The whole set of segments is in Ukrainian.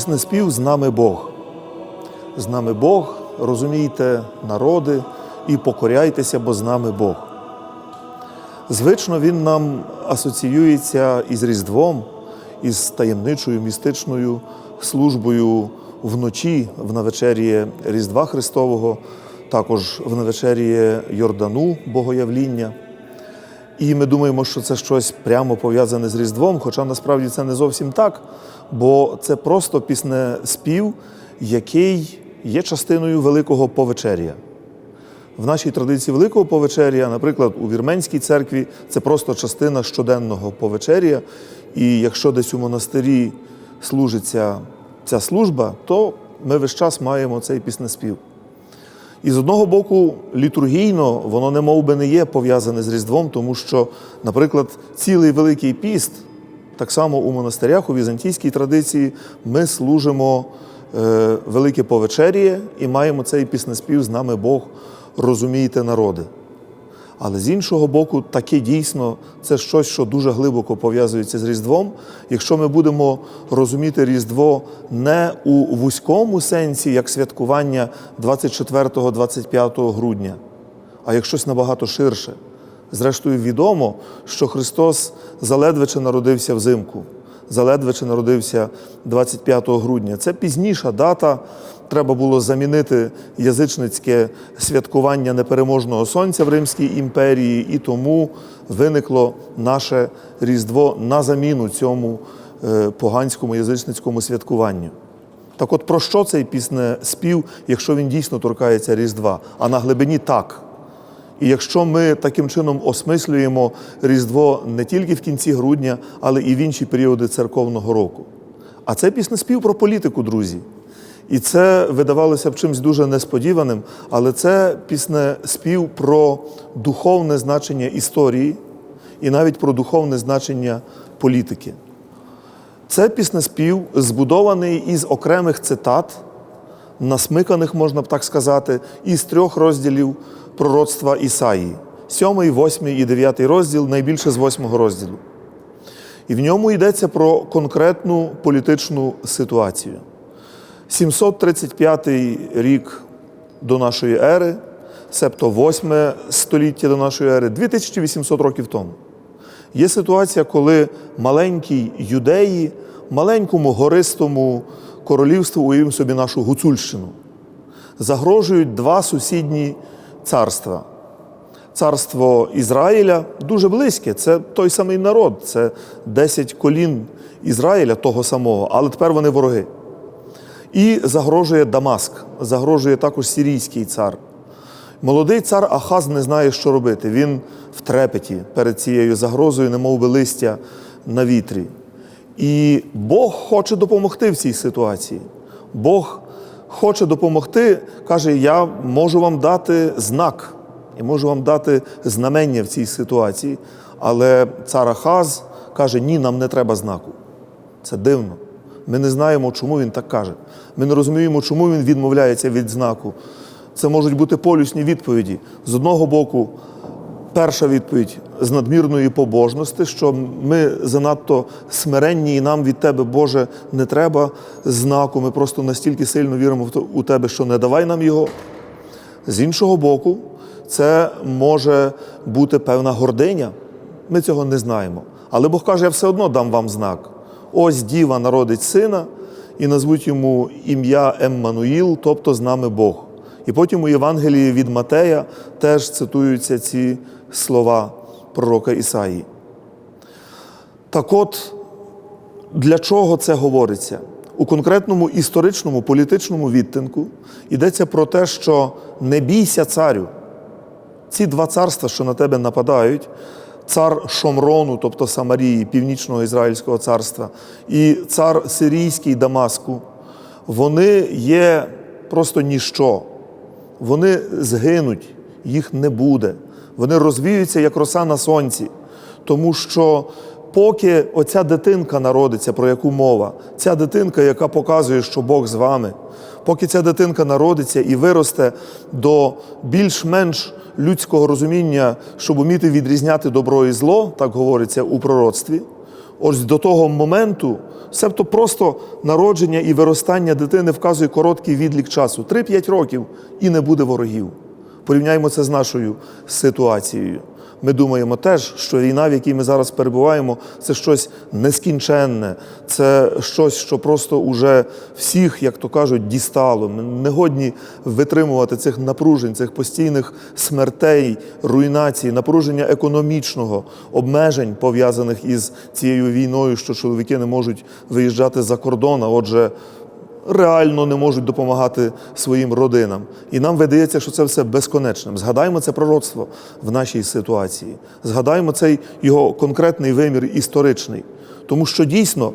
Піснеспів з нами Бог. З нами Бог, розумійте, народи, і покоряйтеся, бо з нами Бог. Звично він нам асоціюється із Різдвом, із таємничою містичною службою вночі в навечеріє Різдва Христового, також в навечеріє Йордану Богоявління. І ми думаємо, що це щось прямо пов'язане з Різдвом, хоча насправді це не зовсім так, бо це просто піснеспів, який є частиною Великого Повечеря. В нашій традиції Великого Повечеря, наприклад, у Вірменській церкві, це просто частина щоденного повечеря. І якщо десь у монастирі служиться ця служба, то ми весь час маємо цей піснеспів. І з одного боку, літургійно воно не мов би не є пов'язане з Різдвом, тому що, наприклад, цілий Великий піст, так само у монастирях, у візантійській традиції, ми служимо е, Велике Повечеріє і маємо цей піснеспів з нами Бог, розумієте, народи. Але з іншого боку, таке дійсно це щось, що дуже глибоко пов'язується з Різдвом. Якщо ми будемо розуміти Різдво не у вузькому сенсі, як святкування 24-25 грудня, а як щось набагато ширше. Зрештою, відомо, що Христос заледве чи народився взимку, заледве чи народився 25 грудня. Це пізніша дата. Треба було замінити язичницьке святкування непереможного сонця в Римській імперії, і тому виникло наше Різдво на заміну цьому е, поганському язичницькому святкуванню. Так от про що цей піснеспів, якщо він дійсно торкається Різдва? А на глибині так. І якщо ми таким чином осмислюємо Різдво не тільки в кінці грудня, але і в інші періоди церковного року. А це піснеспів про політику, друзі. І це видавалося б чимось дуже несподіваним, але це піснеспів про духовне значення історії і навіть про духовне значення політики. Це піснеспів збудований із окремих цитат, насмиканих, можна б так сказати, із трьох розділів пророцтва Ісаї. Сьомий, восьмий і дев'ятий розділ найбільше з восьмого розділу. І в ньому йдеться про конкретну політичну ситуацію. 735 рік до нашої ери, себто 8 століття до нашої ери, 2800 років тому. Є ситуація, коли маленькій юдеї, маленькому гористому королівству, уявимо собі нашу Гуцульщину, загрожують два сусідні царства. Царство Ізраїля дуже близьке, це той самий народ, це 10 колін Ізраїля того самого, але тепер вони вороги. І загрожує Дамаск, загрожує також сирійський цар. Молодий цар Ахаз не знає, що робити. Він в трепеті перед цією загрозою, немов би листя на вітрі. І Бог хоче допомогти в цій ситуації. Бог хоче допомогти, каже: Я можу вам дати знак, я можу вам дати знамення в цій ситуації. Але цар Ахаз каже: Ні, нам не треба знаку. Це дивно. Ми не знаємо, чому він так каже. Ми не розуміємо, чому він відмовляється від знаку. Це можуть бути полюсні відповіді. З одного боку, перша відповідь з надмірної побожності, що ми занадто смиренні, і нам від Тебе, Боже, не треба знаку. Ми просто настільки сильно віримо у Тебе, що не давай нам його. З іншого боку, це може бути певна гординя. Ми цього не знаємо. Але Бог каже, я все одно дам вам знак. Ось діва народить сина і назвуть йому ім'я Еммануїл, тобто з нами Бог. І потім у Євангелії від Матея теж цитуються ці слова пророка Ісаї. Так от, для чого це говориться? У конкретному історичному політичному відтинку йдеться про те, що не бійся царю. Ці два царства, що на тебе нападають, цар Шомрону, тобто Самарії, Північного Ізраїльського царства, і цар Сирійський Дамаску, вони є просто ніщо. Вони згинуть, їх не буде. Вони розвіються, як роса на сонці. Тому що поки оця дитинка народиться, про яку мова, ця дитинка, яка показує, що Бог з вами, поки ця дитинка народиться і виросте до більш-менш людського розуміння, щоб уміти відрізняти добро і зло, так говориться у пророцтві, ось до того моменту, себто просто народження і виростання дитини вказує короткий відлік часу 3-5 років і не буде ворогів. Порівняємо це з нашою ситуацією. Ми думаємо теж, що війна, в якій ми зараз перебуваємо, це щось нескінченне, це щось, що просто уже всіх, як то кажуть, дістало. Ми не годні витримувати цих напружень, цих постійних смертей, руйнацій, напруження економічного, обмежень, пов'язаних із цією війною, що чоловіки не можуть виїжджати за кордон, а отже, реально не можуть допомагати своїм родинам. І нам видається, що це все безконечним. Згадаймо це пророцтво в нашій ситуації. Згадаймо цей його конкретний вимір історичний. Тому що дійсно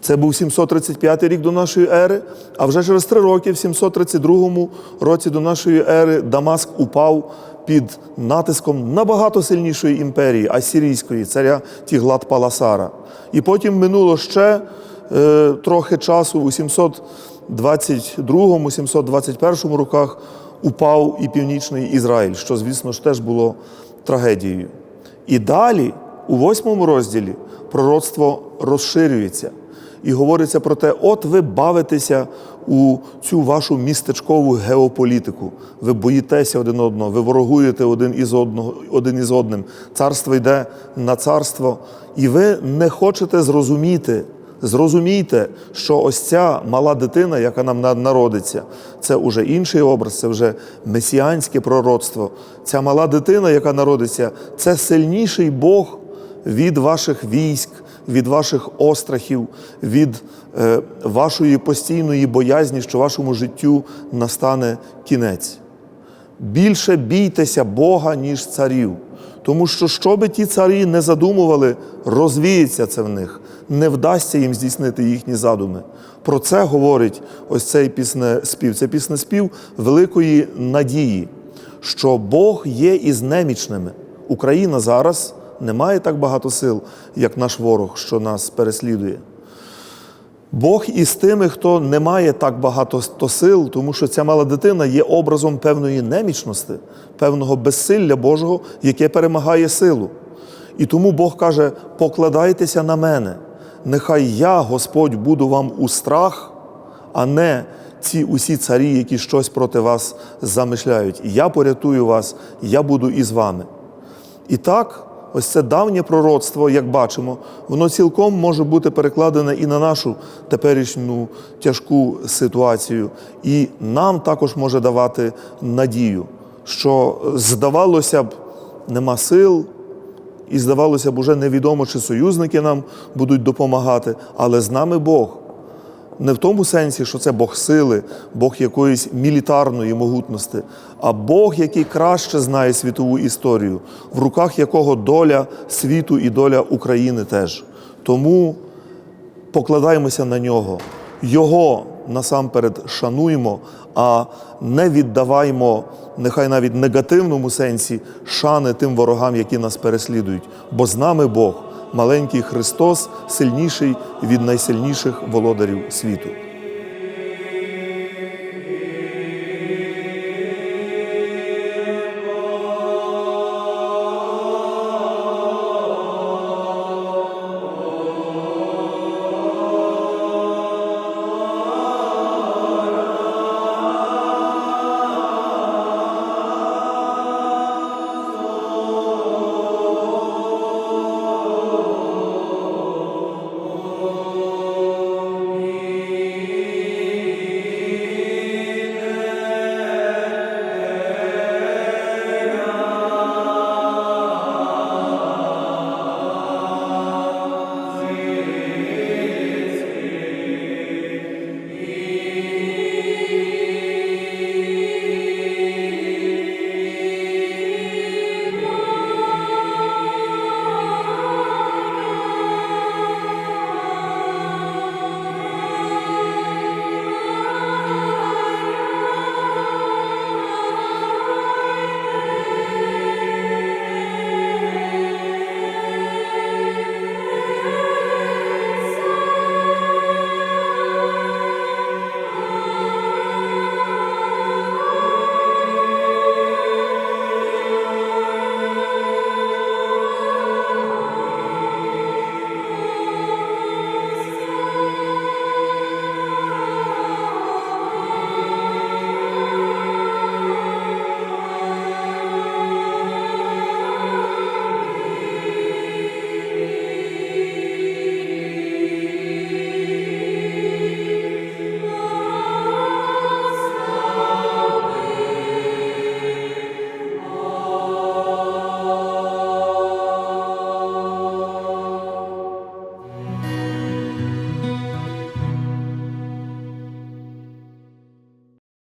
це був 735 рік до нашої ери, а вже через три роки, в 732 році до нашої ери, Дамаск упав під натиском набагато сильнішої імперії, асірійської, царя Тіглат Паласара. І потім минуло ще трохи часу, у 722-721 роках упав і Північний Ізраїль, що, звісно ж, теж було трагедією. І далі, у восьмому розділі, пророцтво розширюється і говориться про те, от ви бавитеся у цю вашу містечкову геополітику. Ви боїтеся один одного, ви ворогуєте один із одного, один із одним. Царство йде на царство, і ви не хочете зрозуміти. Зрозумійте, що ось ця мала дитина, яка нам народиться, це вже інший образ, це вже месіанське пророцтво. Ця мала дитина, яка народиться, це сильніший Бог від ваших військ, від ваших острахів, від е, вашої постійної боязні, що вашому життю настане кінець. Більше бійтеся Бога, ніж царів. Тому що, що би ті царі не задумували, розвіється це в них, не вдасться їм здійснити їхні задуми. Про це говорить ось цей піснеспів. Це піснеспів великої надії, що Бог є із немічними. Україна зараз не має так багато сил, як наш ворог, що нас переслідує. Бог із тими, хто не має так багато то сил, тому що ця мала дитина є образом певної немічності, певного безсилля Божого, яке перемагає силу. І тому Бог каже: покладайтеся на мене, нехай я, Господь, буду вам у страх, а не ці усі царі, які щось проти вас замишляють. Я порятую вас, я буду із вами. І так, ось це давнє пророцтво, як бачимо, воно цілком може бути перекладене і на нашу теперішню тяжку ситуацію, і нам також може давати надію, що здавалося б, нема сил, і здавалося б, уже невідомо, чи союзники нам будуть допомагати, але з нами Бог. Не в тому сенсі, що це Бог сили, Бог якоїсь мілітарної могутності, а Бог, який краще знає світову історію, в руках якого доля світу і доля України теж. Тому покладаємося на нього, Його насамперед шануємо, а не віддаваймо, нехай навіть в негативному сенсі, шани тим ворогам, які нас переслідують. Бо з нами Бог, маленький Христос, сильніший від найсильніших володарів світу.